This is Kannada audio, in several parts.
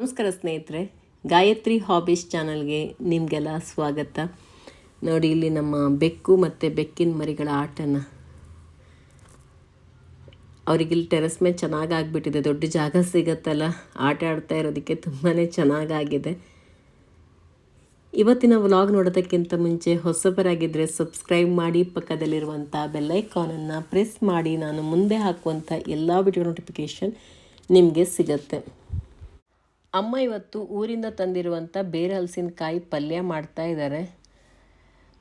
ನಮಸ್ಕಾರ ಸ್ನೇಹಿತರೆ, ಗಾಯತ್ರಿ ಹಾಬೀಸ್ ಚಾನಲ್ಗೆ ನಿಮಗೆಲ್ಲ ಸ್ವಾಗತ. ನೋಡಿ, ಇಲ್ಲಿ ನಮ್ಮ ಬೆಕ್ಕು ಮತ್ತು ಬೆಕ್ಕಿನ ಮರಿಗಳ ಆಟನ. ಅವರಿಗಿಲ್ಲಿ ಟೆರೆಸ್ ಮೇಲೆ ಚೆನ್ನಾಗಿ ಆಗಿಬಿಟ್ಟಿದೆ ದೊಡ್ಡ ಜಾಗ ಸಿಗತ್ತಲ್ಲ, ಆಟ ಆಡ್ತಾ ಇರೋದಕ್ಕೆ ತುಂಬಾ ಚೆನ್ನಾಗಾಗಿದೆ. ಇವತ್ತಿನ ವ್ಲಾಗ್ ನೋಡೋದಕ್ಕಿಂತ ಮುಂಚೆ ಹೊಸಬರಾಗಿದ್ದರೆ ಸಬ್ಸ್ಕ್ರೈಬ್ ಮಾಡಿ, ಪಕ್ಕದಲ್ಲಿರುವಂಥ ಬೆಲ್ಲೈಕಾನನ್ನು ಪ್ರೆಸ್ ಮಾಡಿ, ನಾನು ಮುಂದೆ ಹಾಕುವಂಥ ಎಲ್ಲ ವಿಡಿಯೋ ನೋಟಿಫಿಕೇಷನ್ ನಿಮಗೆ ಸಿಗತ್ತೆ. ಅಮ್ಮ ಇವತ್ತು ಊರಿಂದ ತಂದಿರುವಂಥ ಬೇರೆ ಹಲಸಿನಕಾಯಿ ಪಲ್ಯ ಮಾಡ್ತಾ ಇದ್ದಾರೆ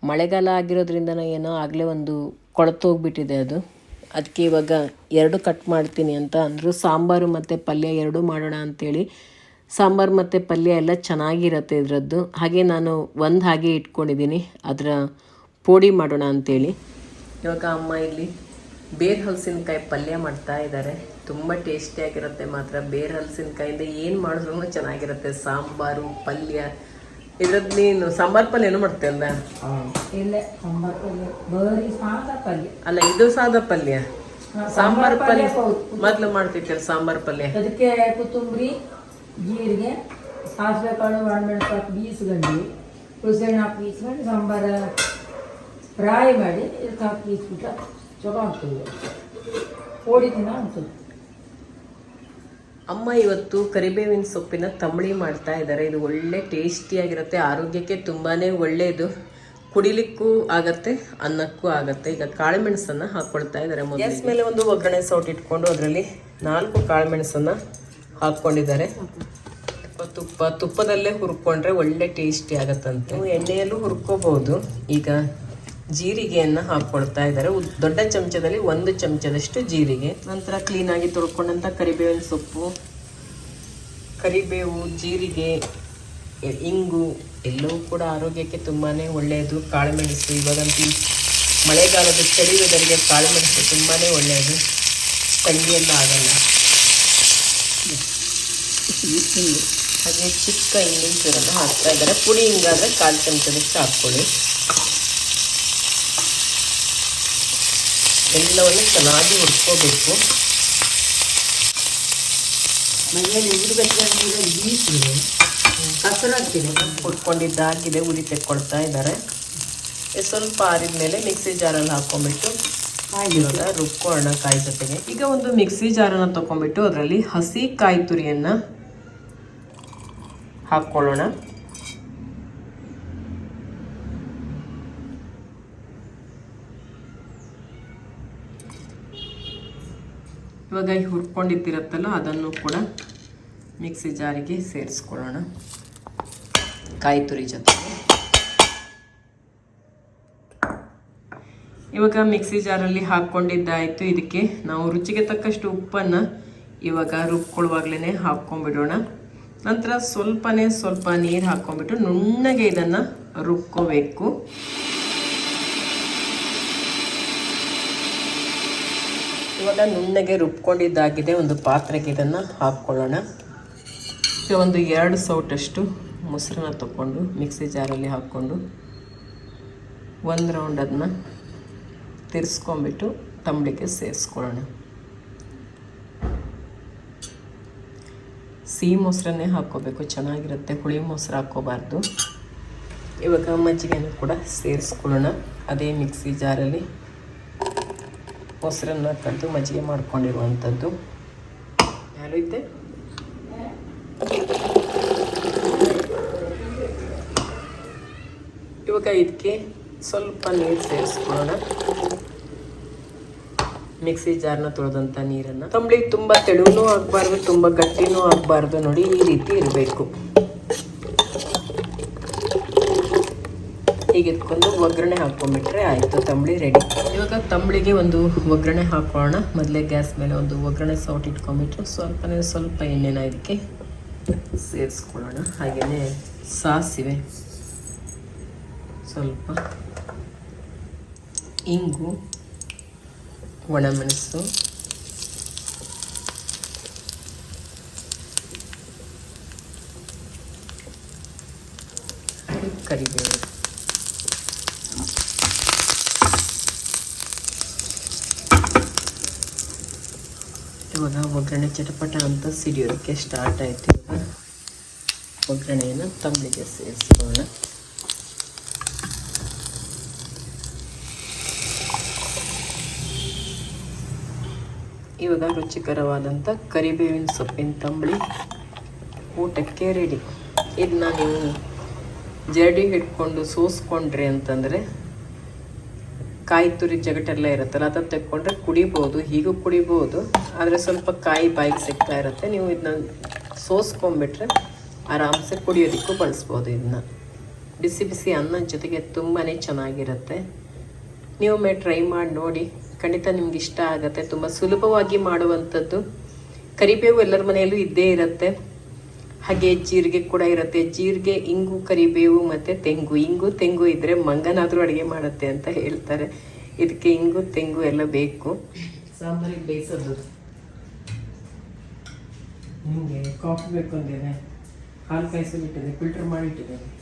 ಮಳೆಗಾಲ ಆಗಿರೋದ್ರಿಂದ ಏನೋ ಆಗಲೇ ಒಂದು ಕೊಳತೋಗ್ಬಿಟ್ಟಿದೆ ಅದು. ಅದಕ್ಕೆ ಇವಾಗ ಎರಡು ಕಟ್ ಮಾಡ್ತೀನಿ ಅಂತ ಅಂದರು. ಸಾಂಬಾರು ಮತ್ತು ಪಲ್ಯ ಎರಡೂ ಮಾಡೋಣ ಅಂಥೇಳಿ ಸಾಂಬಾರು ಮತ್ತು ಪಲ್ಯ ಎಲ್ಲ ಚೆನ್ನಾಗಿರತ್ತೆ ಇದರದ್ದು. ಹಾಗೆ ನಾನು ಒಂದು ಹಾಗೆ ಇಟ್ಕೊಂಡಿದ್ದೀನಿ ಅದರ ಪೋಡಿ ಮಾಡೋಣ ಅಂಥೇಳಿ ಇವಾಗ ಅಮ್ಮ ಇಲ್ಲಿ ಬೇರೆ ಹಲಸಿನಕಾಯಿ ಪಲ್ಯ ಮಾಡ್ತಾ ಇದ್ದಾರೆ ತುಂಬ ಟೇಸ್ಟಿಯಾಗಿರುತ್ತೆ ಮಾತ್ರ ಬೇರೆ ಹಲಸಿನಕಾಯಿಂದ ಏನು ಮಾಡಿದ್ರು ಚೆನ್ನಾಗಿರುತ್ತೆ. ಸಾಂಬಾರು ಪಲ್ಯ ಇದ್ರದ್ದು ನೀನು ಸಾಂಬಾರ್ ಪಲ್ಯ ಏನು ಮಾಡ್ತೀಯಲ್ಲ ಇಲ್ಲ ಸಾಂಬಾರ್ ಪಲ್ಯ. ಬರೀ ಸಾದಾ ಪಲ್ಯ. ಅಲ್ಲ ಇದು ಸಾದ ಪಲ್ಯ. ಸಾಂಬಾರ್ ಪಲ್ಯ ಮೊದ್ಲು ಮಾಡ್ತಿರ್ತೀರ ಸಾಂಬಾರ್ ಪಲ್ಯ? ಅದಕ್ಕೆ ಕೊತ್ತಂಬರಿ ಜೀರಿಗೆ ಸಾಸಿವೆ ಕಾಳು ಒಣಮೆಣಸು ಹಾಕಿ ಬೀಸ್ಕೊಂಡು ಹುಣಸೆಹಣ್ಣು ಹಾಕಿ ಬೀಸ್ಕೊಂಡು ಸಾಂಬಾರ ಫ್ರೈ ಮಾಡಿ ಇದಕ್ಕೆ ಹಾಕಿ ಬೀಸ್ಬಿಟ್ಟು ಚಲೋ ಆಗ್ತದೆ. ಓಡಿದಿನ ಅಂತ ಅಮ್ಮ ಇವತ್ತು ಕರಿಬೇವಿನ ಸೊಪ್ಪಿನ ತಂಬಳಿ ಮಾಡ್ತಾ ಇದ್ದಾರೆ. ಇದು ಒಳ್ಳೆ ಟೇಸ್ಟಿಯಾಗಿರುತ್ತೆ ಆರೋಗ್ಯಕ್ಕೆ ತುಂಬಾ ಒಳ್ಳೆಯದು ಕುಡಿಲಿಕ್ಕೂ ಆಗತ್ತೆ ಅನ್ನಕ್ಕೂ ಆಗತ್ತೆ. ಈಗ ಕಾಳುಮೆಣಸನ್ನ ಹಾಕ್ಕೊಳ್ತಾ ಇದ್ದಾರೆ ಗ್ಯಾಸ್ ಮೇಲೆ ಒಂದು ಒಗ್ಗರಣೆ ಸೌಟ್ ಇಟ್ಕೊಂಡು ಅದರಲ್ಲಿ ನಾಲ್ಕು ಕಾಳುಮೆಣಸನ್ನ ಹಾಕೊಂಡಿದ್ದಾರೆ. ತುಪ್ಪ ತುಪ್ಪ ತುಪ್ಪದಲ್ಲೇ ಹುರ್ಕೊಂಡ್ರೆ ಒಳ್ಳೆ ಟೇಸ್ಟಿ ಆಗತ್ತಂತೆ. ಎಣ್ಣೆಯಲ್ಲೂ ಹುರ್ಕೋಬಹುದು. ಈಗ ಜೀರಿಗೆಯನ್ನ ಹಾಕ್ಕೊಳ್ತಾ ಇದ್ದಾರೆ. ದೊಡ್ಡ ಚಮಚದಲ್ಲಿ ಒಂದು ಚಮಚದಷ್ಟು ಜೀರಿಗೆ. ನಂತರ ಕ್ಲೀನಾಗಿ ತೊಳ್ಕೊಂಡಂತ ಕರಿಬೇವಿನ ಸೊಪ್ಪು, ಕರಿಬೇವು, ಜೀರಿಗೆ ಇಂಗು ಎಲ್ಲವೂ ಕೂಡ ಆರೋಗ್ಯಕ್ಕೆ ತುಂಬಾ ಒಳ್ಳೆಯದು. ಕಾಳುಮೆಣಸು ಇವಾಗಂತೂ ಮಳೆಗಾಲದ ಚಳಿ ಕಾಳುಮೆಣಸು ತುಂಬಾ ಒಳ್ಳೆಯದು. ತಂಗಿಯೆಲ್ಲ ಆಗಲ್ಲ. ಹಾಗೆ ಚಿಕ್ಕ ಇಂಗಿನ ಚೂರನ್ನು ಹಾಕ್ತಾ ಇದ್ದಾರೆ. ಪುಡಿ ಹಿಂಗಾದರೆ ಕಾಲು ಚಮಚದಷ್ಟು ಹಾಕ್ಕೊಳ್ಳಿ. ಎಲ್ಲವನ್ನು ಚೆನ್ನಾಗಿ ಹುರ್ಕೋಬೇಕು. ಮನೆಯಲ್ಲಿ ಉರಿಬೇಕಾದ್ರೆ ಕಸರಾಗ್ತಿದೆ ಹುರ್ಕೊಂಡಿದ್ದಾಗಿದೆ ಉರಿ ತೆಕ್ಕೊಳ್ತಾ ಇದ್ದಾರೆ. ಇದು ಸ್ವಲ್ಪ ಆರಿದ ಮೇಲೆ ಮಿಕ್ಸಿ ಜಾರಲ್ಲಿ ಹಾಕೊಂಡ್ಬಿಟ್ಟು ಇವಾಗ ರುಬ್ಕೊಳ್ಳೋಣ ಕಾಯಿ ಜೊತೆಗೆ. ಈಗ ಒಂದು ಮಿಕ್ಸಿ ಜಾರನ್ನು ತಗೊಂಡ್ಬಿಟ್ಟು ಅದರಲ್ಲಿ ಹಸಿ ಕಾಯಿ ತುರಿಯನ್ನು ಹಾಕ್ಕೊಳ್ಳೋಣ. ಇವಾಗ ಈ ಹುರ್ಕೊಂಡಿದ್ದಿರತ್ತಲ್ಲ ಅದನ್ನು ಕೂಡ ಮಿಕ್ಸಿ ಜಾರಿಗೆ ಸೇರಿಸ್ಕೊಳ್ಳೋಣ. ಕಾಯಿ ತುರಿ ಜೊತೆಗೆ. ಇವಾಗ ಮಿಕ್ಸಿ ಜಾರಲ್ಲಿ ಹಾಕ್ಕೊಂಡಿದ್ದಾಯಿತು. ಇದಕ್ಕೆ ನಾವು ರುಚಿಗೆ ತಕ್ಕಷ್ಟು ಉಪ್ಪನ್ನು ಇವಾಗ ರುಬ್ಕೊಳ್ಳುವಾಗಲೇ ಹಾಕ್ಕೊಂಡ್ಬಿಡೋಣ ನಂತರ ಸ್ವಲ್ಪನೇ ಸ್ವಲ್ಪ ನೀರು ಹಾಕ್ಕೊಂಡ್ಬಿಟ್ಟು ನುಣ್ಣಗೆ ಇದನ್ನು ರುಬ್ಕೋಬೇಕು. ಇವಾಗ ನುಣ್ಣಗೆ ರುಬ್ಕೊಂಡಿದ್ದಾಗಿದೆ. ಒಂದು ಪಾತ್ರೆಗೆ ಇದನ್ನು ಹಾಕ್ಕೊಳ್ಳೋಣ ಈಗ ಒಂದು ಎರಡು ಸೌಟಷ್ಟು ಮೊಸರನ್ನ ತಗೊಂಡು ಮಿಕ್ಸಿ ಜಾರಲ್ಲಿ ಹಾಕ್ಕೊಂಡು ಒಂದು ರೌಂಡ್ ಅದನ್ನ ತಿರ್ಸ್ಕೊಂಬಿಟ್ಟು ತಂಬಳಿಗೆ ಸೇರಿಸ್ಕೊಳ್ಳೋಣ. ಸಿಹಿ ಮೊಸರನ್ನೇ ಹಾಕ್ಕೋಬೇಕು. ಚೆನ್ನಾಗಿರುತ್ತೆ. ಹುಳಿ ಮೊಸರು ಹಾಕ್ಕೋಬಾರ್ದು. ಇವಾಗ ಮಜ್ಜಿಗೆನೂ ಕೂಡ ಸೇರಿಸ್ಕೊಳ್ಳೋಣ. ಅದೇ ಮಿಕ್ಸಿ ಜಾರಲ್ಲಿ ಮೊಸರನ್ನ ಕದ್ದು ಮಜ್ಜಿಗೆ ಮಾಡ್ಕೊಂಡಿರುವಂಥದ್ದು. ಯಾರು ಇದ್ದೆ ಇವಾಗ ಇದಕ್ಕೆ ಸ್ವಲ್ಪ ನೀರು ಸೇರಿಸ್ಕೊಳ್ಳೋಣ. ಮಿಕ್ಸಿ ಜಾರ್ನ ತೊಳೆದಂಥ ನೀರನ್ನು. ತಂಬಳಿ ತುಂಬ ತೆಳುವೂ ಆಗಬಾರ್ದು, ತುಂಬ ಗಟ್ಟಿನೂ ಆಗಬಾರ್ದು ನೋಡಿ ಈ ರೀತಿ ಇರಬೇಕು. ಈಗ ಇಟ್ಕೊಂಡು ಒಗ್ಗರಣೆ ಹಾಕ್ಕೊಂಡ್ಬಿಟ್ರೆ ಆಯಿತು, ತಂಬಳಿ ರೆಡಿ ಇವಾಗ ತಂಬಳಿಗೆ ಒಂದು ಒಗ್ಗರಣೆ ಹಾಕೋಣ. ಮೊದಲೇ ಗ್ಯಾಸ್ ಮೇಲೆ ಒಂದು ಒಗ್ಗರಣೆ ಸೌಟ್ ಇಟ್ಕೊಂಡ್ಬಿಟ್ಟು ಸ್ವಲ್ಪನೇ ಸ್ವಲ್ಪ ಎಣ್ಣೆನ ಇದಕ್ಕೆ ಸೇರಿಸ್ಕೊಳ್ಳೋಣ. ಹಾಗೆಯೇ ಸಾಸಿವೆ, ಸ್ವಲ್ಪ ಇಂಗು, ಒಣಮೆಣಸು, ಕರಿಬೇವು. ಇವಾಗ ಒಗ್ಗರಣೆ ಚಟಪಟ ಅಂತ ಸಿಡಿಯೋದಕ್ಕೆ ಸ್ಟಾರ್ಟ್ ಆಯ್ತು ಒಗ್ಗರಣೆಯನ್ನು ತಂಬಳಿಗೆ ಸೇರಿಸ್ಕೊಳ್ಳೋಣ. ಇವಾಗ ರುಚಿಕರವಾದಂಥ ಕರಿಬೇವಿನ ಸೊಪ್ಪಿನ ತಂಬಳಿ ಊಟಕ್ಕೆ ರೆಡಿ ಇದನ್ನ ನೀವು ಜರಡಿ ಹಿಡ್ಕೊಂಡು ಸೋಸ್ಕೊಂಡ್ರಿ ಅಂತಂದರೆ ಕಾಯಿ ತುರಿ ಜಗಟೆಲ್ಲ ಇರುತ್ತಲ್ಲ, ಅದನ್ನು ತೆಕ್ಕೊಂಡ್ರೆ ಕುಡಿಬೋದು, ಹೀಗೂ ಕುಡಿಬೋದು, ಆದರೆ ಸ್ವಲ್ಪ ಕಾಯಿ ಬಾಯಿಗೆ ಸಿಗ್ತಾ ಇರುತ್ತೆ. ನೀವು ಇದನ್ನ ಸೋಸ್ಕೊಂಬಿಟ್ರೆ ಆರಾಮ್ಸೆ ಕುಡಿಯೋದಕ್ಕೂ ಬಳಸ್ಬೋದು ಇದನ್ನ ಬಿಸಿ ಬಿಸಿ ಅನ್ನ ಜೊತೆಗೆ ತುಂಬಾ ಚೆನ್ನಾಗಿರುತ್ತೆ. ಒಮ್ಮೆ ಟ್ರೈ ಮಾಡಿ ನೋಡಿ. ಖಂಡಿತ ನಿಮ್ಗೆ ಇಷ್ಟ ಆಗುತ್ತೆ. ತುಂಬ ಸುಲಭವಾಗಿ ಮಾಡುವಂಥದ್ದು. ಕರಿಬೇವು ಎಲ್ಲರ ಮನೆಯಲ್ಲೂ ಇದ್ದೇ ಇರುತ್ತೆ. ಹಾಗೆ ಜೀರಿಗೆ ಕೂಡ ಇರುತ್ತೆ. ಜೀರಿಗೆ, ಇಂಗು, ಕರಿಬೇವು ಮತ್ತು ತೆಂಗು. ಇಂಗು, ತೆಂಗು ಇದ್ದರೆ ಮಂಗನಾದರೂ ಅಡುಗೆ ಮಾಡುತ್ತೆ ಅಂತ ಹೇಳ್ತಾರೆ. ಇದಕ್ಕೆ ಇಂಗು, ತೆಂಗು ಎಲ್ಲ ಬೇಕು. ಸಾಂಬಾರಿಗೆ ಬೇಯಿಸೋದು. ನಿಮಗೆ ಕಾಫಿ ಬೇಕು ಅಂದೇನೆ ಹಾಲು ಕಾಯಿಸಿಬಿಟ್ಟಿದೆ ಫಿಲ್ಟರ್ ಮಾಡಿಟ್ಟಿದ್ದೇನೆ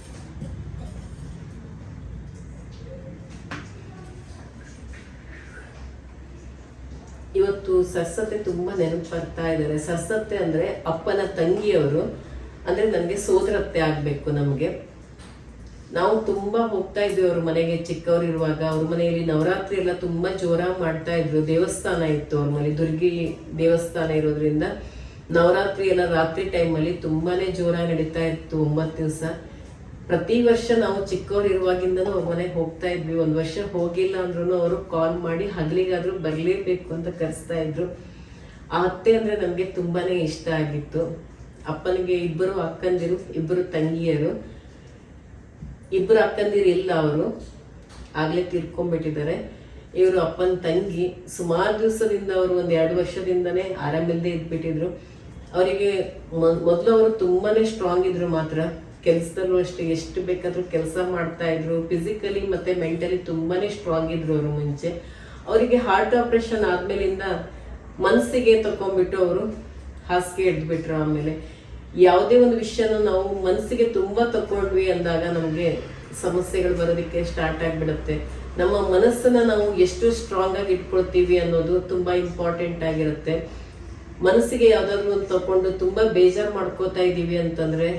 ಇವತ್ತು ಸಸ್ಸತ್ತೆ ತುಂಬಾ ನೆನಪು ಬರ್ತಾ ಇದ್ದಾರೆ. ಸರಸ್ವತಿ ಅಂದ್ರೆ ಅಪ್ಪನ ತಂಗಿಯವರು ಅಂದ್ರೆ ನನಗೆ ಸೋದರತ್ತೆ ಆಗಬೇಕು ನಮಗೆ. ನಾವು ತುಂಬಾ ಹೋಗ್ತಾ ಇದ್ವಿ ಅವ್ರ ಮನೆಗೆ ಚಿಕ್ಕವರಿರುವಾಗ ಅವ್ರ ಮನೆಯಲ್ಲಿ ನವರಾತ್ರಿ ಎಲ್ಲ ತುಂಬಾ ಜೋರಾಗಿ ಮಾಡ್ತಾ ಇದ್ರು. ದೇವಸ್ಥಾನ ಇತ್ತು ಅವ್ರ ಮನೆ, ದುರ್ಗಿ ದೇವಸ್ಥಾನ ಇರೋದ್ರಿಂದ. ನವರಾತ್ರಿ ಎಲ್ಲ ರಾತ್ರಿ ಟೈಮಲ್ಲಿ ತುಂಬಾನೇ ಜೋರಾಗಿ ನಡೀತಾ ಇತ್ತು ಒಂಬತ್ತು ದಿವಸ. ಪ್ರತಿ ವರ್ಷ ನಾವು ಚಿಕ್ಕವ್ರು ಇರುವಾಗಿಂದನೂ ಅವ್ರ ಮನೆಗೆ ಹೋಗ್ತಾ ಇದ್ವಿ. ಒಂದು ವರ್ಷ ಹೋಗಿಲ್ಲ ಅಂದ್ರೂ ಅವರು ಕಾಲ್ ಮಾಡಿ ಹಗಲಿಗಾದ್ರೂ ಬರಲೇಬೇಕು ಅಂತ ಕರೆಸ್ತಾ ಇದ್ರು. ಆ ಅತ್ತೆ ಅಂದ್ರೆ ನಮ್ಗೆ ತುಂಬಾನೇ ಇಷ್ಟ ಆಗಿತ್ತು. ಅಪ್ಪನಿಗೆ ಇಬ್ಬರು ಅಕ್ಕಂದಿರು, ಇಬ್ಬರು ತಂಗಿಯರು. ಇಬ್ಬರು ಅಕ್ಕಂದಿರು ಇಲ್ಲ ಅವರು. ಆಗ್ಲೇ ತೀರ್ಕೊಂಡ್ಬಿಟ್ಟಿದ್ದಾರೆ. ಇವರು ಅಪ್ಪನ ತಂಗಿ. ಸುಮಾರು ದಿವಸದಿಂದ ಅವರು ಒಂದ್ ಎರಡು ವರ್ಷದಿಂದನೇ ಆರಾಮಿಲ್ಲದೆ ಇದ್ಬಿಟ್ಟಿದ್ರು. ಅವರಿಗೆ ಮೊದಲು ಅವರು ತುಂಬಾನೇ ಸ್ಟ್ರಾಂಗ್ ಇದ್ರು ಮಾತ್ರ. ಕೆಲಸದಲ್ಲೂ ಅಷ್ಟೇ, ಎಷ್ಟು ಬೇಕಾದ್ರೂ ಕೆಲಸ ಮಾಡ್ತಾ ಇದ್ರು. ಫಿಸಿಕಲಿ ಮತ್ತೆ ಮೆಂಟಲಿ ತುಂಬಾನೇ ಸ್ಟ್ರಾಂಗ್ ಇದ್ರು ಅವರು ಮುಂಚೆ. ಅವರಿಗೆ ಹಾರ್ಟ್ ಆಪರೇಷನ್ ಆದ್ಮೇಲಿಂದ ಮನಸ್ಸಿಗೆ ತಕೊಂಡ್ಬಿಟ್ಟು ಅವರು ಹಾಸಿಗೆ ಇಡ್ಬಿಟ್ರು ಆಮೇಲೆ. ಯಾವುದೇ ಒಂದು ವಿಷಯನ ನಾವು ಮನಸ್ಸಿಗೆ ತುಂಬಾ ತಕೊಂಡ್ವಿ ಅಂದಾಗ ನಮಗೆ ಸಮಸ್ಯೆಗಳು ಬರೋದಕ್ಕೆ ಸ್ಟಾರ್ಟ್ ಆಗಿಬಿಡುತ್ತೆ. ನಮ್ಮ ಮನಸ್ಸನ್ನ ನಾವು ಎಷ್ಟು ಸ್ಟ್ರಾಂಗ್ ಆಗಿ ಇಟ್ಕೊಳ್ತೀವಿ ಅನ್ನೋದು ತುಂಬಾ ಇಂಪಾರ್ಟೆಂಟ್ ಆಗಿರುತ್ತೆ. ಮನಸ್ಸಿಗೆ ಯಾವ್ದಾದ್ರು ಒಂದು ತಕೊಂಡು ತುಂಬಾ ಬೇಜಾರು ಮಾಡ್ಕೋತಾ ಇದ್ದೀವಿ ಅಂತಂದ್ರೆ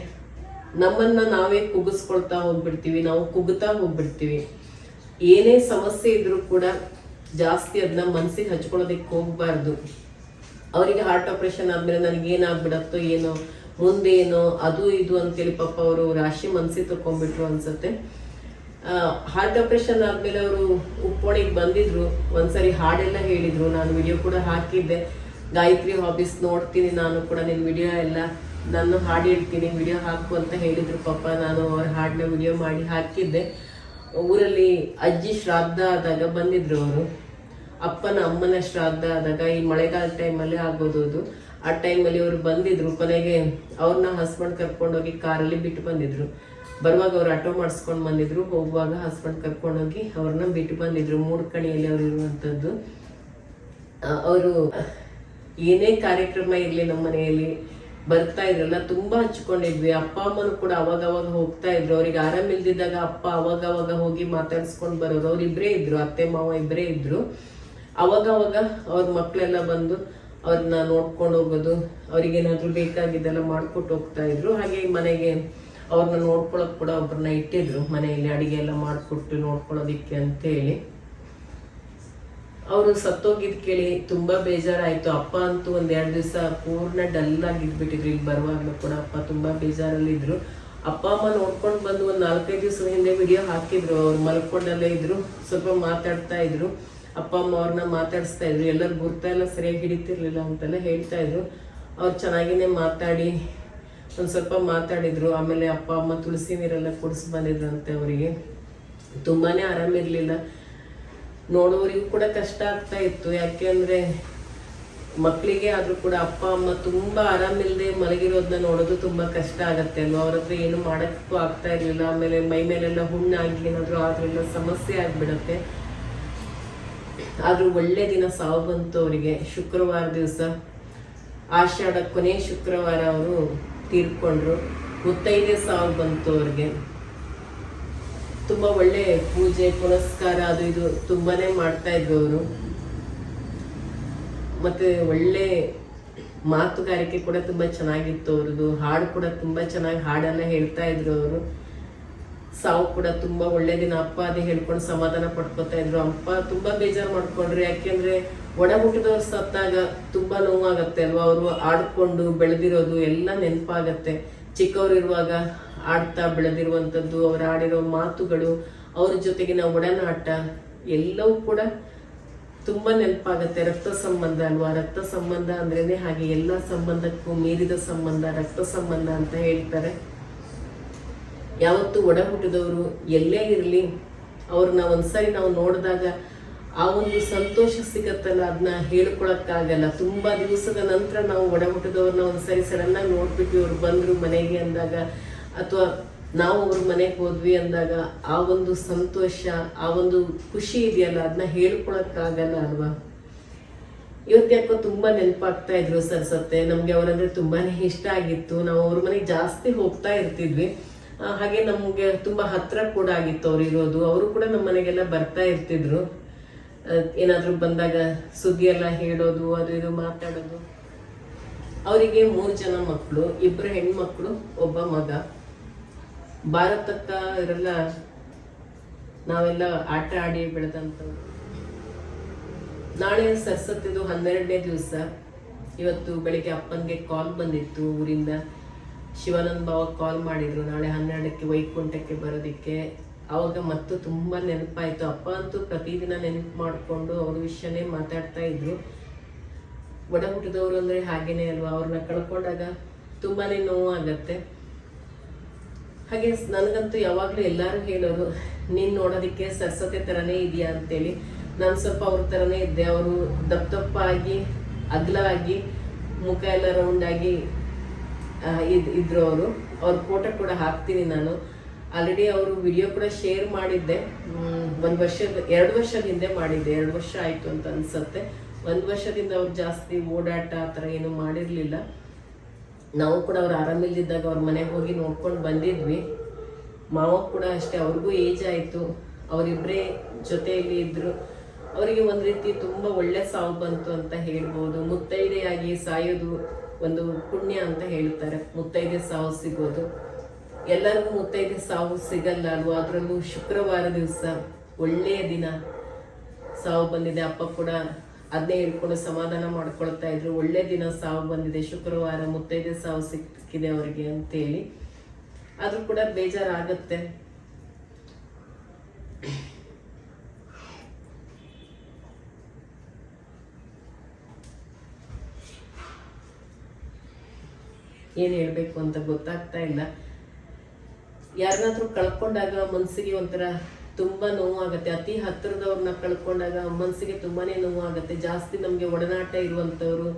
ನಮ್ಮನ್ನ ನಾವೇ ಕುಗ್ಗಿಸ್ಕೊಳ್ತಾ ಹೋಗ್ಬಿಡ್ತೀವಿ, ನಾವು ಕುಗ್ತಾ ಹೋಗ್ಬಿಡ್ತೀವಿ. ಏನೇ ಸಮಸ್ಯೆ ಇದ್ರೂ ಕೂಡ ಜಾಸ್ತಿ ಅದನ್ನ ಮನಸ್ಸಿಗೆ ಹಚ್ಕೊಳ್ಳೋದಕ್ಕೆ ಹೋಗ್ಬಾರ್ದು. ಅವರಿಗೆ ಹಾರ್ಟ್ ಆಪರೇಷನ್ ಆದ್ಮೇಲೆ ನನಗೇನಾಗ್ಬಿಡತ್ತೋ ಏನೋ ಮುಂದೆ ಏನೋ ಅದು ಇದು ಅಂತೇಳಿ ಪಾಪ ಅವರು ರಾಶಿ ಮನಸ್ಸಿ ತಕೊಂಡ್ಬಿಟ್ರು ಅನ್ಸುತ್ತೆ. ಹಾರ್ಟ್ ಆಪರೇಷನ್ ಆದ್ಮೇಲೆ ಅವರು ಉಪ್ಪೋಣಿಗೆ ಬಂದಿದ್ರು. ಒಂದ್ಸರಿ ಹಾಡೆಲ್ಲ ಹೇಳಿದ್ರು. ನಾನು ವಿಡಿಯೋ ಕೂಡ ಹಾಕಿದ್ದೆ. ಗಾಯತ್ರಿ ಹಾಬೀಸ್ ನೋಡ್ತೀನಿ ನಾನು ಕೂಡ ನಿನ್ನ ವಿಡಿಯೋ ಎಲ್ಲ ನಾನು ಹಾಡು ಹೇಳ್ತೀನಿ ವಿಡಿಯೋ ಹಾಕು ಅಂತ ಹೇಳಿದ್ರು ಪಾಪ. ನಾನು ಅವ್ರ ಹಾಡನ್ನ ವಿಡಿಯೋ ಮಾಡಿ ಹಾಕಿದ್ದೆ. ಊರಲ್ಲಿ ಅಜ್ಜಿ ಶ್ರಾದ್ದ ಆದಾಗ ಬಂದಿದ್ರು ಅವರು. ಅಪ್ಪನ, ಅಮ್ಮನ ಶ್ರಾದ್ದ ಆದಾಗ ಈ ಮಳೆಗಾಲ ಟೈಮಲ್ಲಿ ಆಗೋದು ಅದು. ಆ ಟೈಮಲ್ಲಿ ಅವರು ಬಂದಿದ್ರು ಕೊನೆಗೆ ಅವ್ರನ್ನ ಹಸ್ಬೆಂಡ್ ಕರ್ಕೊಂಡೋಗಿ ಕಾರಲ್ಲಿ ಬಿಟ್ಟು ಬಂದಿದ್ರು. ಬರುವಾಗ ಅವ್ರು ಆಟೋ ಮಾಡಿಸ್ಕೊಂಡು ಬಂದಿದ್ರು. ಹೋಗುವಾಗ ಹಸ್ಬೆಂಡ್ ಕರ್ಕೊಂಡೋಗಿ ಅವ್ರನ್ನ ಬಿಟ್ಟು ಬಂದಿದ್ರು. ಮೂಡ್ಕಣಿಯಲ್ಲಿ ಅವ್ರು ಇರುವಂಥದ್ದು ಅವರು ಏನೇ ಕಾರ್ಯಕ್ರಮ ಇರಲಿ ನಮ್ಮ ಮನೆಯಲ್ಲಿ ಬರ್ತಾ ಇದ್ರಲ್ಲ, ತುಂಬಾ ಹಚ್ಕೊಂಡಿದ್ವಿ. ಅಪ್ಪ, ಅಮ್ಮನು ಕೂಡ ಅವಾಗ ಅವಾಗ ಹೋಗ್ತಾ ಇದ್ರು. ಅವ್ರಿಗೆ ಆರಾಮಿಲ್ದಿದ್ದಾಗ ಅಪ್ಪ ಅವಾಗ ಅವಾಗ ಹೋಗಿ ಮಾತಾಡ್ಸ್ಕೊಂಡ್ ಬರೋರು ಅವ್ರಿಬ್ರೇ ಇದ್ರು. ಅತ್ತೆ, ಮಾವ ಇಬ್ರೇ ಇದ್ರು. ಅವಾಗ ಅವಾಗ ಅವ್ರ ಮಕ್ಕಳೆಲ್ಲ ಬಂದು ಅವ್ರನ್ನ ನೋಡ್ಕೊಂಡು ಹೋಗೋದು, ಅವ್ರಿಗೇನಾದ್ರೂ ಬೇಕಾಗಿದ್ದೆಲ್ಲ ಮಾಡ್ಕೊಟ್ಟು ಹೋಗ್ತಾ ಇದ್ರು. ಹಾಗೆ ಮನೆಗೆ ಅವ್ರನ್ನ ನೋಡ್ಕೊಳಕ್ ಕೂಡ ಒಬ್ರನ್ನ ಇಟ್ಟಿದ್ರು. ಮನೆಯಲ್ಲಿ ಅಡಿಗೆ ಎಲ್ಲ ಮಾಡ್ಕೊಟ್ಟು ಅಂತ ಹೇಳಿ ಅವರು ಸತ್ತೋಗಿದ್ ಕೇಳಿ ತುಂಬಾ ಬೇಜಾರಾಯ್ತು. ಅಪ್ಪ ಅಂತೂ ಒಂದ್ ಎರಡ್ ದಿವಸ ಪೂರ್ಣ ಡಲ್ ಆಗಿ ಇದ್ಬಿಟ್ಟಿದ್ರು ಇಲ್ಲಿ ಬರುವಾಗ್ಲೂ ಕೂಡ ಅಪ್ಪ ತುಂಬಾ ಬೇಜಾರಲ್ಲಿ ಇದ್ರು ಅಪ್ಪ, ಅಮ್ಮ ನೋಡ್ಕೊಂಡು ಬಂದು ಒಂದ್ ನಾಲ್ಕೈದು ದಿವಸ ಹಿಂದೆ ವಿಡಿಯೋ ಹಾಕಿದ್ರು. ಅವ್ರು ಮಲ್ಕೊಂಡಲ್ಲೇ ಇದ್ರು. ಸ್ವಲ್ಪ ಮಾತಾಡ್ತಾ ಇದ್ರು. ಅಪ್ಪ, ಅಮ್ಮ ಅವ್ರನ್ನ ಮಾತಾಡಿಸ್ತಾ ಇದ್ರು. ಎಲ್ಲರೂ ಗುರ್ತ ಎಲ್ಲ ಸರಿಯಾಗಿ ಹಿಡಿತಿರ್ಲಿಲ್ಲ ಅಂತೆಲ್ಲ ಹೇಳ್ತಾ ಇದ್ರು. ಅವ್ರು ಚೆನ್ನಾಗಿನೇ ಮಾತಾಡಿ ಒಂದು ಸ್ವಲ್ಪ ಮಾತಾಡಿದ್ರು. ಆಮೇಲೆ ಅಪ್ಪ, ಅಮ್ಮ ತುಳಸಿ ನೀರೆಲ್ಲ ಕುಡಿಸ್ ಬಂದಿದ್ರಂತೆ ಅವರಿಗೆ. ತುಂಬಾನೇ ಆರಾಮಿರ್ಲಿಲ್ಲ ನೋಡೋರಿಗೂ ಕೂಡ ಕಷ್ಟ ಆಗ್ತಾ ಇತ್ತು. ಯಾಕೆಂದ್ರೆ ಮಕ್ಕಳಿಗೆ ಆದ್ರೂ ಕೂಡ ಅಪ್ಪ, ಅಮ್ಮ ತುಂಬಾ ಆರಾಮಿಲ್ಲದೆ ಮಲಗಿರೋದನ್ನ ನೋಡೋದು ತುಂಬಾ ಕಷ್ಟ ಆಗತ್ತೆ ಅಲ್ವಾ? ಅವ್ರ ಹತ್ರ ಏನು ಮಾಡಕ್ಕೂ ಆಗ್ತಾ ಇರ್ಲಿಲ್ಲ. ಆಮೇಲೆ ಮೈ ಮೇಲೆಲ್ಲ ಹುಣ್ಣಾಗಿ ಏನಾದ್ರು ಆದ್ರೆಲ್ಲ ಸಮಸ್ಯೆ ಆಗ್ಬಿಡತ್ತೆ. ಆದ್ರೂ ಒಳ್ಳೆ ದಿನ ಸಾವು ಬಂತು ಅವರಿಗೆ ಶುಕ್ರವಾರ ದಿವಸ ಆಷಾಢ ಕೊನೆ ಶುಕ್ರವಾರ ಅವರು ತೀರ್ಕೊಂಡ್ರು. ಮುತ್ತೈದೆ ಸಾವು ಬಂತು ಅವ್ರಿಗೆ ತುಂಬಾ ಒಳ್ಳೆ ಪೂಜೆ, ಪುನಸ್ಕಾರ ಅದು ಇದು ತುಂಬಾನೇ ಮಾಡ್ತಾ ಇದ್ರು ಅವರು ಮತ್ತೆ ಒಳ್ಳೆ ಮಾತುಗಾರಿಕೆ ಕೂಡ ತುಂಬಾ ಚೆನ್ನಾಗಿತ್ತು ಅವ್ರದ್ದು. ಹಾಡು ಕೂಡ ತುಂಬಾ ಚೆನ್ನಾಗಿ ಹಾಡೆಲ್ಲ ಹೇಳ್ತಾ ಇದ್ರು ಅವರು. ಸಾವು ಕೂಡ ತುಂಬಾ ಒಳ್ಳೆ ದಿನ ಅಪ್ಪ ಅದೇ ಹೇಳ್ಕೊಂಡು ಸಮಾಧಾನ ಪಡ್ಕೊತಾ ಇದ್ರು. ಅಪ್ಪ ತುಂಬಾ ಬೇಜಾರು ಮಾಡ್ಕೊಂಡ್ರು. ಯಾಕೆಂದ್ರೆ ಒಣ ಹುಟ್ಟಿದವ್ರು ಸತ್ತಾಗ ತುಂಬಾ ನೋವಾಗತ್ತೆ ಅಲ್ವಾ? ಅವರು ಆಡ್ಕೊಂಡು ಬೆಳೆದಿರೋದು ಎಲ್ಲ ನೆನಪಾಗತ್ತೆ. ಚಿಕ್ಕವ್ರು ಇರುವಾಗ ಆಡ್ತಾ ಬೆಳೆದಿರುವಂಥದ್ದು, ಅವ್ರು ಆಡಿರೋ ಮಾತುಗಳು, ಅವ್ರ ಜೊತೆಗಿನ ಒಡನಾಟ ಎಲ್ಲವೂ ಕೂಡ ತುಂಬಾ ನೆನಪಾಗತ್ತೆ. ರಕ್ತ ಸಂಬಂಧ ಅಲ್ವಾ? ರಕ್ತ ಸಂಬಂಧ ಅಂದ್ರೇನೆ ಹಾಗೆ ಎಲ್ಲ ಸಂಬಂಧಕ್ಕೂ ಮೀರಿದ ಸಂಬಂಧ, ರಕ್ತ ಸಂಬಂಧ ಅಂತ ಹೇಳ್ತಾರೆ. ಯಾವತ್ತು ಒಡ ಹುಟ್ಟಿದವರು ಎಲ್ಲೇ ಇರಲಿ. ಅವ್ರನ್ನ ಒಂದ್ಸರಿ ನಾವು ನೋಡಿದಾಗ ಆ ಒಂದು ಸಂತೋಷ ಸಿಗತ್ತಲ್ಲ ಅದನ್ನ ಹೇಳ್ಕೊಳಕ್ಕಾಗಲ್ಲ. ತುಂಬಾ ದಿವಸದ ನಂತರ ನಾವು ಒಡ ಹುಟ್ಟಿದವ್ರನ್ನ ಒಂದ್ಸರಿ ಸಡನ್ ಆಗಿ ನೋಡ್ಬಿಟ್ಟು ಅವ್ರು ಬಂದ್ರು ಮನೆಗೆ ಅಂದಾಗ ಅಥವಾ ನಾವು ಅವ್ರ ಮನೆಗೆ ಹೋದ್ವಿ ಅಂದಾಗ ಆ ಒಂದು ಸಂತೋಷ, ಆ ಒಂದು ಖುಷಿ ಇದೆಯಲ್ಲ ಅದನ್ನ ಹೇಳ್ಕೊಳಕ್ಕಾಗಲ್ಲ ಅಲ್ವಾ? ಇವತ್ತು ಯಾಕೋ ತುಂಬಾ ನೆನಪಾಗ್ತಾ ಇದ್ರು ಸರ್ ಸತ್ತೆ ನಮ್ಗೆ ಅವರಂದ್ರೆ ತುಂಬಾನೇ ಇಷ್ಟ ಆಗಿತ್ತು. ನಾವು ಅವ್ರ ಮನೆಗೆ ಜಾಸ್ತಿ ಹೋಗ್ತಾ ಇರ್ತಿದ್ವಿ. ಹಾಗೆ ನಮಗೆ ತುಂಬಾ ಹತ್ರ ಕೂಡ ಆಗಿತ್ತು ಅವ್ರು ಇರೋದು. ಅವರು ಕೂಡ ನಮ್ಮ ಮನೆಗೆಲ್ಲ ಬರ್ತಾ ಇರ್ತಿದ್ರು. ಏನಾದರೂ ಬಂದಾಗ ಸುದ್ದಿ ಎಲ್ಲ ಹೇಳೋದು, ಅದು ಇದು ಮಾತಾಡೋದು. ಅವರಿಗೆ ಮೂರು ಜನ ಮಕ್ಕಳು ಇಬ್ರು ಹೆಣ್ಮಕ್ಳು, ಒಬ್ಬ ಮಗ. ಭಾರತಕ್ಕ ಇವರೆಲ್ಲ ನಾವೆಲ್ಲ ಆಟ ಆಡಿ ಬೆಳೆದಂಥವ್ರು. ನಾಳೆ ಸರಸ್ವತಿದು ಹನ್ನೆರಡನೇ ದಿವಸ. ಇವತ್ತು ಬೆಳಿಗ್ಗೆ ಅಪ್ಪನಿಗೆ ಕಾಲ್ ಬಂದಿತ್ತು ಊರಿಂದ. ಶಿವಾನಂದ ಬಾವ ಕಾಲ್ ಮಾಡಿದ್ರು. ನಾಳೆ ಹನ್ನೆರಡಕ್ಕೆ ವೈಕುಂಠಕ್ಕೆ ಬರೋದಕ್ಕೆ. ಅವಾಗ ಮತ್ತು ತುಂಬ ನೆನಪಾಯಿತು. ಅಪ್ಪ ಅಂತೂ ಪ್ರತಿದಿನ ನೆನಪು ಮಾಡಿಕೊಂಡು ಅವ್ರ ವಿಷಯನೇ ಮಾತಾಡ್ತಾ ಇದ್ರು. ಒಡ ಹುಟ್ಟಿದವರು ಅಂದರೆ ಹಾಗೇನೆ ಅಲ್ವಾ? ಅವ್ರನ್ನ ಕಳ್ಕೊಂಡಾಗ ತುಂಬಾನೇ ನೋವು ಆಗತ್ತೆ ಹಾಗೆ ನನಗಂತೂ ಯಾವಾಗಲೂ ಎಲ್ಲರೂ ಹೇಳೋರು ನೀನು ನೋಡೋದಕ್ಕೆ ಸರಸ್ವತಿ ಥರನೇ ಇದೆಯಾ? ಅಂತೇಳಿ. ನಾನು ಸ್ವಲ್ಪ ಅವ್ರ ಥರನೇ ಇದ್ದೆ. ಅವರು ದಪ್ಪ ದಪ್ಪ ಆಗಿ ಅಗಲ ಮುಖ ಎಲ್ಲ ರೌಂಡಾಗಿ ಇದ್ ಇದ್ರು ಅವರು ಅವ್ರ ಫೋಟೋ ಕೂಡ ಹಾಕ್ತೀನಿ ನಾನು. ಆಲ್ರೆಡಿ ಅವರು ವಿಡಿಯೋ ಕೂಡ ಶೇರ್ ಮಾಡಿದ್ದೆ. ಒಂದು ವರ್ಷದ, ಎರಡು ವರ್ಷದ ಹಿಂದೆ ಮಾಡಿದ್ದೆ. ಎರಡು ವರ್ಷ ಆಯಿತು ಅಂತ ಅನ್ಸತ್ತೆ. ಒಂದು ವರ್ಷದಿಂದ ಅವ್ರು ಜಾಸ್ತಿ ಓಡಾಟ ಆ ಥರ ಏನು ಮಾಡಿರಲಿಲ್ಲ. ನಾವು ಕೂಡ ಅವ್ರು ಆರಾಮಿಲ್ಲದಿದ್ದಾಗ ಅವ್ರ ಮನೆಗೆ ಹೋಗಿ ನೋಡ್ಕೊಂಡು ಬಂದಿದ್ವಿ. ಮಾವ ಕೂಡ ಅಷ್ಟೇ, ಅವ್ರಿಗೂ ಏಜ್ ಆಯಿತು. ಅವರಿಬ್ಬರೇ ಜೊತೆಯಲ್ಲಿ ಇದ್ದರು ಅವರಿಗೆ ಒಂದು ರೀತಿ ತುಂಬ ಒಳ್ಳೆ ಸಾವು ಬಂತು ಅಂತ ಹೇಳ್ಬೋದು. ಮುತ್ತೈದೆಯಾಗಿ ಸಾಯೋದು ಒಂದು ಪುಣ್ಯ ಅಂತ ಹೇಳ್ತಾರೆ ಮುತ್ತೈದೆ ಸಾವು ಸಿಗೋದು. ಎಲ್ಲರಿಗೂ ಮುತ್ತೈದೆ ಸಾವು ಸಿಗಲ್ಲ ಅಲ್ವಾ ಅದರಲ್ಲೂ ಶುಕ್ರವಾರ ದಿವಸ ಒಳ್ಳೆಯ ದಿನ. ಸಾವು ಬಂದಿದೆ. ಅಪ್ಪ ಕೂಡ ಅದನ್ನೇ ಹೇಳ್ಕೊಂಡು ಸಮಾಧಾನ ಮಾಡ್ಕೊಳ್ತಾ ಇದ್ರು. ಒಳ್ಳೆ ದಿನ ಸಾವು ಬಂದಿದೆ. ಶುಕ್ರವಾರ ಮುತ್ತೈದೆ ಸಾವು ಸಿಕ್ಕಿದೆ ಅವರಿಗೆ ಅಂತೇಳಿ. ಆದರೂ ಕೂಡ ಬೇಜಾರಾಗತ್ತೆ. ಏನ್ ಹೇಳಬೇಕು ಅಂತ ಗೊತ್ತಾಗ್ತಾ ಇಲ್ಲ. ಯಾರನ್ನಾದರೂ ಕಳ್ಕೊಂಡಾಗ ಮನಸ್ಸಿಗೆ ಒಂಥರ ತುಂಬ ನೋವಾಗುತ್ತೆ. ಅತಿ ಹತ್ತಿರದವ್ರನ್ನ ಕಳ್ಕೊಂಡಾಗ ಮನಸ್ಸಿಗೆ ತುಂಬಾ ನೋವಾಗುತ್ತೆ. ಜಾಸ್ತಿ ನಮಗೆ ಒಡನಾಟ ಇರುವಂಥವ್ರು,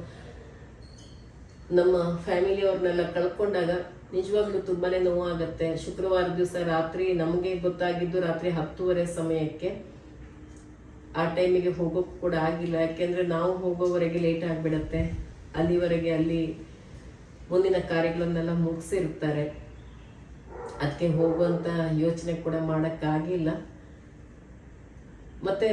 ನಮ್ಮ ಫ್ಯಾಮಿಲಿಯವ್ರನ್ನೆಲ್ಲ ಕಳ್ಕೊಂಡಾಗ ನಿಜವಾಗ್ಲೂ ತುಂಬಾ ನೋವಾಗುತ್ತೆ. ಶುಕ್ರವಾರ ದಿವಸ ರಾತ್ರಿ ನಮಗೆ ಗೊತ್ತಾಗಿದ್ದು ರಾತ್ರಿ ಹತ್ತುವರೆ ಸಮಯಕ್ಕೆ ಆ ಟೈಮಿಗೆ ಹೋಗೋಕೆ ಕೂಡ ಆಗಿಲ್ಲ. ಯಾಕೆಂದರೆ ನಾವು ಹೋಗೋವರೆಗೆ ಲೇಟ್ ಆಗಿಬಿಡತ್ತೆ. ಅಲ್ಲಿವರೆಗೆ ಅಲ್ಲಿ ಮುಂದಿನ ಕಾರ್ಯಗಳನ್ನೆಲ್ಲ ಮುಗಿಸಿರ್ತಾರೆ ಅದಕ್ಕೆ ಹೋಗುವಂತ ಯೋಚನೆ ಕೂಡ ಮಾಡೋಕ್ಕಾಗಿಲ್ಲ. ಮತ್ತೆ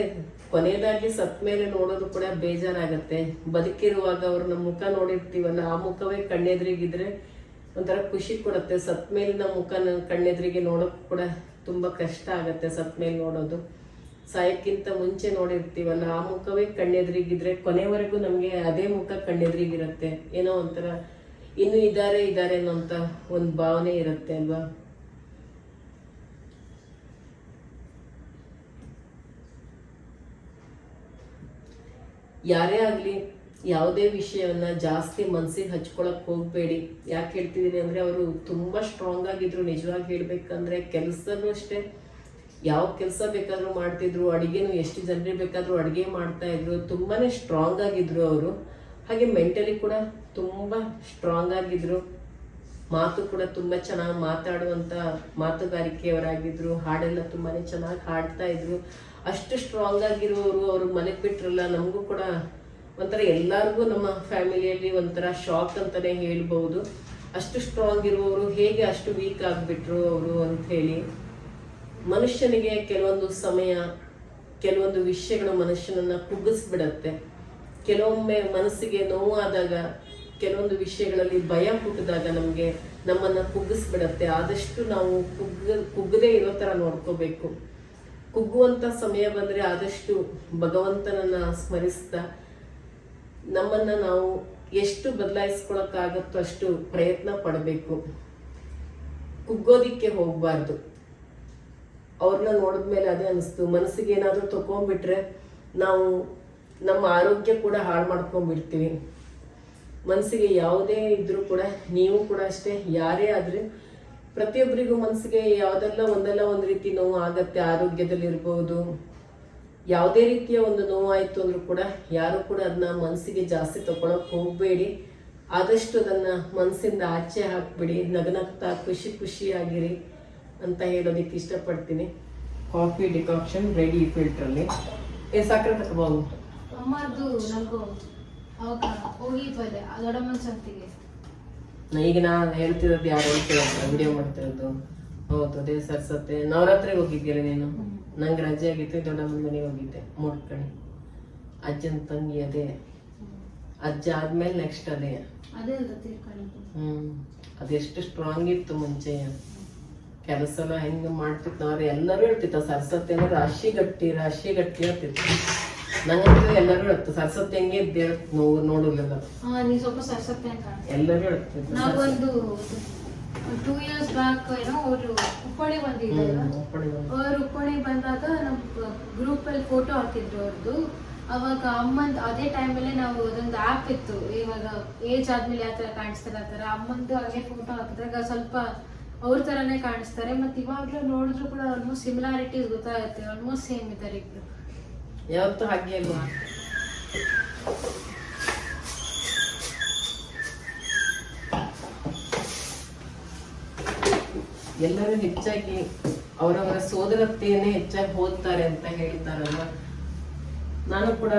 ಕೊನೆಯದಾಗಿ ಸತ್ ಮೇಲೆ ನೋಡೋದು ಕೂಡ ಬೇಜಾರಾಗತ್ತೆ. ಬದುಕಿರುವಾಗ ಅವ್ರನ್ನ ಮುಖ ನೋಡಿರ್ತೀವಲ್ಲ, ಆ ಮುಖವೇ ಕಣ್ಣೆದ್ರಿಗಿದ್ರೆ ಒಂಥರ ಖುಷಿ ಕೊಡುತ್ತೆ. ಸತ್ ಮೇಲಿನ ಮುಖನ ಕಣ್ಣೆದ್ರಿಗೆ ನೋಡೋಕೆ ಕೂಡ ತುಂಬಾ ಕಷ್ಟ ಆಗತ್ತೆ ಸತ್ ಮೇಲೆ ನೋಡೋದು. ಸಾಯಕ್ಕಿಂತ ಮುಂಚೆ ನೋಡಿರ್ತೀವಲ್ಲ, ಆ ಮುಖವೇ ಕಣ್ಣೆದ್ರಿಗಿದ್ರೆ ಕೊನೆವರೆಗೂ ನಮಗೆ ಅದೇ ಮುಖ ಕಣ್ಣೆದ್ರಿಗಿರುತ್ತೆ. ಏನೋ ಒಂಥರ ಇನ್ನು ಇದ್ದಾರೆ ಇದ್ದಾರೆ ಅನ್ನೋಂತ ಒಂದು ಭಾವನೆ ಇರುತ್ತೆ ಅಲ್ವಾ? ಯಾರೇ ಆಗಲಿ, ಯಾವುದೇ ವಿಷಯವನ್ನ ಜಾಸ್ತಿ ಮನ್ಸಿಗೆ ಹಚ್ಕೊಳಕ್ ಹೋಗ್ಬೇಡಿ. ಯಾಕೆ ಹೇಳ್ತಿದ್ದೀನಿ ಅಂದ್ರೆ ಅವರು ತುಂಬಾ ಸ್ಟ್ರಾಂಗ್ ಆಗಿದ್ರು, ನಿಜವಾಗಿ ಹೇಳ್ಬೇಕಂದ್ರೆ ಕೆಲಸನೂ ಅಷ್ಟೇ. ಯಾವ ಕೆಲಸ ಬೇಕಾದ್ರೂ ಮಾಡ್ತಿದ್ರು, ಅಡಿಗೆನು ಎಷ್ಟು ಜನರಿಗೆ ಬೇಕಾದ್ರೂ ಅಡಿಗೆ ಮಾಡ್ತಾ ಇದ್ರು, ತುಂಬಾನೇ ಸ್ಟ್ರಾಂಗ್ ಆಗಿದ್ರು ಅವರು. ಹಾಗೆ ಮೆಂಟಲಿ ಕೂಡ ತುಂಬಾ ಸ್ಟ್ರಾಂಗ್ ಆಗಿದ್ರು. ಮಾತು ಕೂಡ ತುಂಬಾ ಚೆನ್ನಾಗಿ ಮಾತಾಡುವಂತ ಮಾತುಗಾರಿಕೆಯವರಾಗಿದ್ದರು ಹಾಡೆಲ್ಲ ತುಂಬಾನೇ ಚೆನ್ನಾಗಿ ಹಾಡ್ತಾ ಇದ್ರು. ಅಷ್ಟು ಸ್ಟ್ರಾಂಗ್ ಆಗಿರುವವರು ಅವರು ಮನೆಗೆ ಬಿಟ್ಟರಲ್ಲ ನಮಗೂ ಕೂಡ ಒಂಥರ ಎಲ್ಲರಿಗೂ ನಮ್ಮ ಫ್ಯಾಮಿಲಿಯಲ್ಲಿ ಒಂಥರ ಶಾಕ್ ಅಂತಾನೆ ಹೇಳ್ಬಹುದು. ಅಷ್ಟು ಸ್ಟ್ರಾಂಗ್ ಇರುವವರು ಹೇಗೆ ಅಷ್ಟು ವೀಕ್ ಆಗಿಬಿಟ್ರು ಅವರು ಅಂತ ಹೇಳಿ. ಮನುಷ್ಯನಿಗೆ ಕೆಲವೊಂದು ಸಮಯ, ಕೆಲವೊಂದು ವಿಷಯಗಳು ಮನುಷ್ಯನನ್ನ ಕುಗ್ಗಿಸ್ಬಿಡತ್ತೆ. ಕೆಲವೊಮ್ಮೆ ಮನಸ್ಸಿಗೆ ನೋವಾದಾಗ, ಕೆಲವೊಂದು ವಿಷಯಗಳಲ್ಲಿ ಭಯ ಹುಟ್ಟಿದಾಗ ನಮಗೆ ನಮ್ಮನ್ನು ಕುಗ್ಗಿಸ್ಬಿಡತ್ತೆ. ಆದಷ್ಟು ನಾವು ಕುಗ್ಗ, ಕುಗ್ಗದೇ ಇರೋ ಥರ ನೋಡ್ಕೋಬೇಕು. ಕುಗ್ಗುವಂಥ ಸಮಯ ಬಂದರೆ ಆದಷ್ಟು ಭಗವಂತನನ್ನ ಸ್ಮರಿಸ್ತಾ, ನಮ್ಮನ್ನು ನಾವು ಎಷ್ಟು ಬದಲಾಯಿಸ್ಕೊಳಕ್ಕಾಗತ್ತೋ ಅಷ್ಟು ಪ್ರಯತ್ನ ಪಡಬೇಕು. ಕುಗ್ಗೋದಿಕ್ಕೆ ಹೋಗಬಾರ್ದು. ಅವ್ರನ್ನ ನೋಡಿದ್ಮೇಲೆ ಅದೇ ಅನಿಸ್ತು. ಮನಸ್ಸಿಗೆ ಏನಾದರೂ ತಗೊಂಡ್ಬಿಟ್ರೆ ನಾವು ನಮ್ಮ ಆರೋಗ್ಯ ಕೂಡ ಹಾಳು ಮಾಡ್ಕೊಂಡ್ಬಿಡ್ತೀವಿ. ಮನಸ್ಸಿಗೆ ಯಾವುದೇ ಇದ್ರೂ ಕೂಡ, ನೀವು ಕೂಡ ಅಷ್ಟೇ, ಯಾರೇ ಆದ್ರೆ ಪ್ರತಿಯೊಬ್ಬರಿಗೂ ಮನಸ್ಸಿಗೆ ಯಾವುದೆಲ್ಲ ಒಂದಲ್ಲ ಒಂದು ರೀತಿ ನೋವು ಆಗತ್ತೆ ಆರೋಗ್ಯದಲ್ಲಿರ್ಬೋದು ಯಾವುದೇ ರೀತಿಯ ಒಂದು ನೋವಾಯಿತು ಅಂದ್ರೂ ಕೂಡ, ಯಾರು ಕೂಡ ಅದನ್ನ ಮನಸ್ಸಿಗೆ ಜಾಸ್ತಿ ತಗೊಳಕ್ ಹೋಗಬೇಡಿ. ಆದಷ್ಟು ಅದನ್ನ ಮನಸ್ಸಿಂದ ಆಚೆ ಹಾಕ್ಬಿಡಿ, ನಗನಗ್ತಾ ಖುಷಿ ಖುಷಿಯಾಗಿರಿ ಅಂತ ಹೇಳೋದಕ್ಕೆ ಇಷ್ಟಪಡ್ತೀನಿ. ಕಾಫಿ ಡಿಕಾಕ್ಷನ್ ರೆಡಿ ಫಿಲ್ಟ್ರಲ್ಲಿ ಏ ಸಕ್ಕರೆ ತಗೋಬಾವು. ಅಮ್ಮದು ನನಗೂ ಅವಾಗ ಹೋಗಿದ್ವಲ್ಲ ದೊಡ್ಡಮ್ಮನ ಸಂತಿಗೆ. ಈಗ ನಾನು ಹೇಳ್ತಿರೋದು ಯಾರು ವಿಡಿಯೋ ಮಾಡ್ತಿರೋದು. ಹೌದು ಅದೇ ಸರ್ಸತ್ತೆ ನವರಾತ್ರಿಗೆ ಹೋಗಿದ್ದೀರಿ ನೀನು? ನಂಗೆ ರಜೆ ಆಗಿತ್ತು ದೊಡ್ಡಮ್ಮನ ಮನೆಗೆ ಹೋಗಿದ್ದೆ ಮೂಡ್ಕಣಿ ಅಜ್ಜನ ತಂಗಿ ಅದೇ. ಅಜ್ಜ ಆದ್ಮೇಲೆ ನೆಕ್ಸ್ಟ್ ಅದೇ. ಅದೇ ಹ್ಞೂ ಅದೆಷ್ಟು ಸ್ಟ್ರಾಂಗ್ ಇತ್ತು ಮುಂಚೆ. ಕೆಲಸ ಎಲ್ಲ ಹೆಂಗ್ ಮಾಡ್ತಿತ್ತು ಅವ್ರು ಎಲ್ಲರೂ ಹೇಳ್ತಿತ್ತು ಸರ್ಸತ್ತೆ ಅಂದ್ರೆ ರಾಶಿ ಗಟ್ಟಿ ರಾಶಿ ಗಟ್ಟಿ ಅಂತಿತ್ತು ನಂಗಂತೂ ಎಲ್ಲರೂ ಹೇಳ್ತು ಸರಸ್ವತಿ ಹೆಂಗೆ ಇದ್ದೆ ನೋವು ನೋಡಲಿಲ್ಲ ಹಾ ನೀ ಸ್ವಲ್ಪ ಸರಸ್ವತಿ ಅಂತ ಎಲ್ಲರೂ ಹೇಳ್ತಿದ್ರು ನಾವೊಂದು ಟೂ ಇಯರ್ಸ್ ಬ್ಯಾಕ್ ಏನೋ ಅವರು ಹ್ಮ್, ಒಪ್ಪಣೆ ಅವ್ರು ಉಪ್ಪಳಿ ಬಂದಾಗ ನಮ್ಮ ಗ್ರೂಪ್ ಅಲ್ಲಿ ಫೋಟೋ ಹಾಕಿದ್ರು ಅವ್ರದ್ದು ಅವಾಗ ಅಮ್ಮಂದ್ ಅದೇ ಟೈಮಲ್ಲೇ ನಾವು ಅದೊಂದು ಆ್ಯಪ್ ಇತ್ತು ಇವಾಗ ಏಜ್ ಆದ್ಮೇಲೆ ಆ ಥರ ಕಾಣಿಸ್ತಾರೆ ಆ ಥರ ಅಮ್ಮಂದು ಹಾಗೆ ಫೋಟೋ ಹಾಕಿದಾಗ ಸ್ವಲ್ಪ ಅವ್ರ ಥರನೇ ಕಾಣಿಸ್ತಾರೆ. ಮತ್ತೆ ಇವಾಗಲೂ ನೋಡಿದ್ರು ಕೂಡ ಆಲ್ಮೋಸ್ಟ್ ಸಿಮಿಲಾರಿಟೀಸ್ ಗೊತ್ತಾಗುತ್ತೆ ಆಲ್ಮೋಸ್ಟ್ ಸೇಮ್ ಇದ್ದಾರೆ ಇಬ್ರು. ಯಾವತ್ತೂ ಹಾಗೆ ಅಲ್ವಾ ಎಲ್ಲರೂ ಹೆಚ್ಚಾಗಿ ಅವರವರ ಸೋದರತ್ತೆಯನ್ನೇ ಹೆಚ್ಚಾಗಿ ಓದ್ತಾರೆ ಅಂತ ಹೇಳ್ತಾರಲ್ಲ ನಾನು ಕೂಡ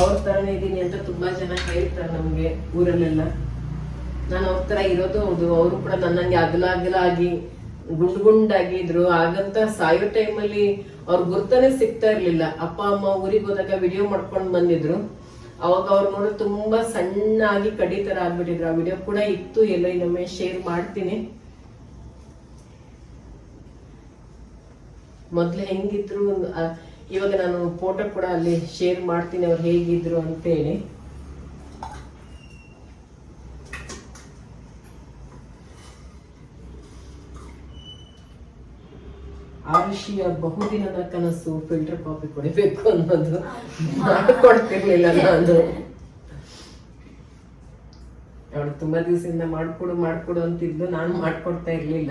ಅವ್ರ ತರನೇ ಇದ್ದೀನಿ ಅಂತ ತುಂಬಾ ಜನ ಹೇಳ್ತಾರೆ ನಮ್ಗೆ ಊರಲ್ಲೆಲ್ಲ. ನಾನು ಅವ್ರ ತರ ಇರೋದು ಹೌದು. ಅವರು ಕೂಡ ನನ್ನಂಗೆ ಅಗಲ ಅಗಲ ಆಗಿ ಗುಂಡ್ ಗುಂಡಾಗಿದ್ರು. ಆಗಂತ ಸಾಯೋ ಟೈಮಲ್ಲಿ ಅವ್ರ ಗುರ್ತನೇ ಸಿಗ್ತಾ ಇರ್ಲಿಲ್ಲ. ಅಪ್ಪ, ಅಮ್ಮ ಊರಿಗೆ ಹೋದಾಗ ವಿಡಿಯೋ ಮಾಡ್ಕೊಂಡು ಬಂದಿದ್ರು. ಅವಾಗ ಅವ್ರು ನೋಡಿ ತುಂಬಾ ಸಣ್ಣಾಗಿ ಕಡಿ ತರ ಆಗ್ಬಿಟ್ಟಿದ್ರು. ಆ ವಿಡಿಯೋ ಕೂಡ ಇತ್ತು, ಎಲ್ಲ ಇನ್ನೊಮ್ಮೆ ಶೇರ್ ಮಾಡ್ತೀನಿ. ಮೊದ್ಲು ಹೆಂಗಿದ್ರು ಇವಾಗ ನಾನು ಫೋಟೋ ಕೂಡ ಅಲ್ಲಿ ಶೇರ್ ಮಾಡ್ತೀನಿ, ಅವ್ರು ಹೇಗಿದ್ರು ಅಂತೇಳಿ. ಆರುಷಿಯ ಬಹುದಿನದ ಕನಸು ಫಿಲ್ಟರ್ ಕಾಫಿ ಕುಡಿಬೇಕು ಅನ್ನೋದು. ಮಾಡ್ಕೊಡ್ತಿರ್ಲಿಲ್ಲ ನಾನು. ಅವಳು ತುಂಬಾ ದಿವಸದಿಂದ ಮಾಡ್ಕೊಡು ಮಾಡ್ಕೊಡು ಅಂತಿದ್ದು ನಾನು ಮಾಡ್ಕೊಡ್ತಾ ಇರ್ಲಿಲ್ಲ.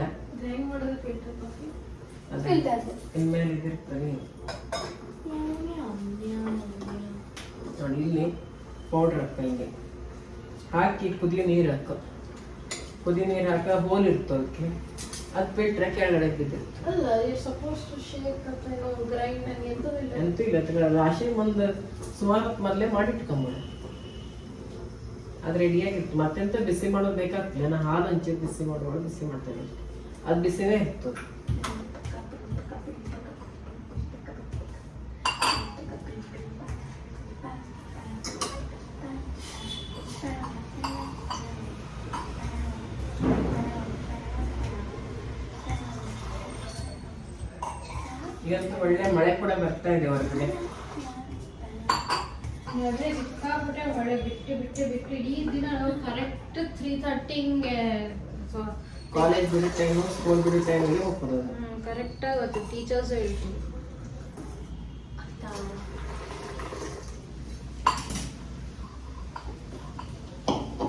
ನೋಡಿ ಇಲ್ಲಿ ಪೌಡ್ರ್ ಹಾಕ ಹಿಂಗೆ ಹಾಕಿ ಕುದಿಯೋ ನೀರು ಹಾಕು. ಕುದಿಯೋ ನೀರು ಹಾಕ ಹೋಲ್ ಇರ್ತವೆ ಅದಕ್ಕೆ. ಅದು ಬಿಟ್ರೆ ಕೆಳಗಡೆ ಬಿದ್ದಿರುತ್ತೆ ಅಲ್ಲ ಯು ಸಪೋಸ್ ಟು ಶೇಕ್ ಅಥವಾ ಗ್ರೈಂಡ್ ಹಂಗೆ ಎಂತದಿಲ್ಲ ಅಂತೂ ಇಲ್ಲ. ಅದ್ರ ರಾಶಿ ಮುಂದೆ ಸುಮಾರು ಮೊದಲೇ ಮಾಡಿಟ್ಕೊಂಬೋದು ಅದು ರೆಡಿಯಾಗಿತ್ತು ಮತ್ತೆಂತ ಬಿಸಿ ಮಾಡೋದು ಬೇಕಾಗ್ತದೆ ನಾನು ಹಾಲು ಹಂಚಿ ಬಿಸಿ ಮಾಡುವಾಗ ಬಿಸಿ ಮಾಡ್ತೇನೆ. ಅದು ಬಿಸಿನೇ ಇತ್ತು. ಇವತ್ತು ಒಳ್ಳೆ ಮಳೆ ಕೂಡ ಬರ್ತಾ ಇದೆ ಹೊರಗಡೆ. ಅದೇ ಸಿಕ್ಕಾಪಟ್ಟೆ ಮಳೆ ಬಿಟ್ಟು ಬಿಟ್ಟು ಬಿಟ್ಟು ಈ ದಿನ ನಾವು ಕರೆಕ್ಟ್ ತ್ರೀ ಥರ್ಟಿಂಗೆ ಕಾಲೇಜ್ ಬಿಡೋ ಟೈಮು ಸ್ಕೂಲ್ ಬಿಡೋ ಟೈಮಿಗೆ ಹೋಗ್ಬೋದು. ಕರೆಕ್ಟಾಗಿ ಗೊತ್ತು. ಟೀಚರ್ಸ್ ಹೇಳ್ತೀವಿ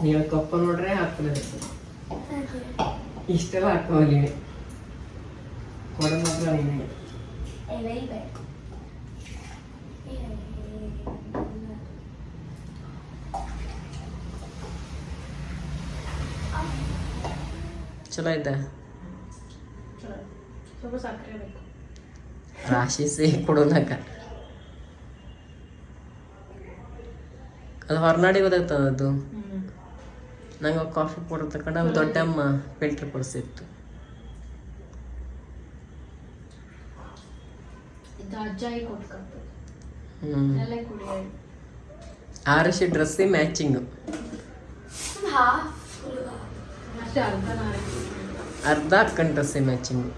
ನೀವು ಕಪ್ಪ ನೋಡ್ರೆ ಹಾಕ್ತದೆ ಇಷ್ಟೆಲ್ಲ ಹಾಕೋಲಿ ಕೊಡ ಮಾತ್ರ ನೀನೆ. ಚಲೋ ಐತೆ. ರಾಶಿ ಸಿಹಿ ಕೊಡೋದಕ್ಕ ಅದು ಹೊರನಾಡಿ ಗೊತ್ತಾಗ್ತದ ಅದು? ನಂಗೆ ಕಾಫಿ ಅವು ದೊಡ್ಡಮ್ಮ ಫಿಲ್ಟರ್ ಕೊಡಿಸಿತ್ತು ಇದು ಅಜ್ಜಾಯಿ ಕೊಟ್ಕೊಳ್ತಾರೆ ಎಲ್ಲ ಕುಡಿಯೋದು ಆರುಷಿ ಡ್ರೆಸ್ಸಿ ಮ್ಯಾಚಿಂಗು. ಅರ್ಧ ಕಂಠ ಮ್ಯಾಚಿಂಗ್.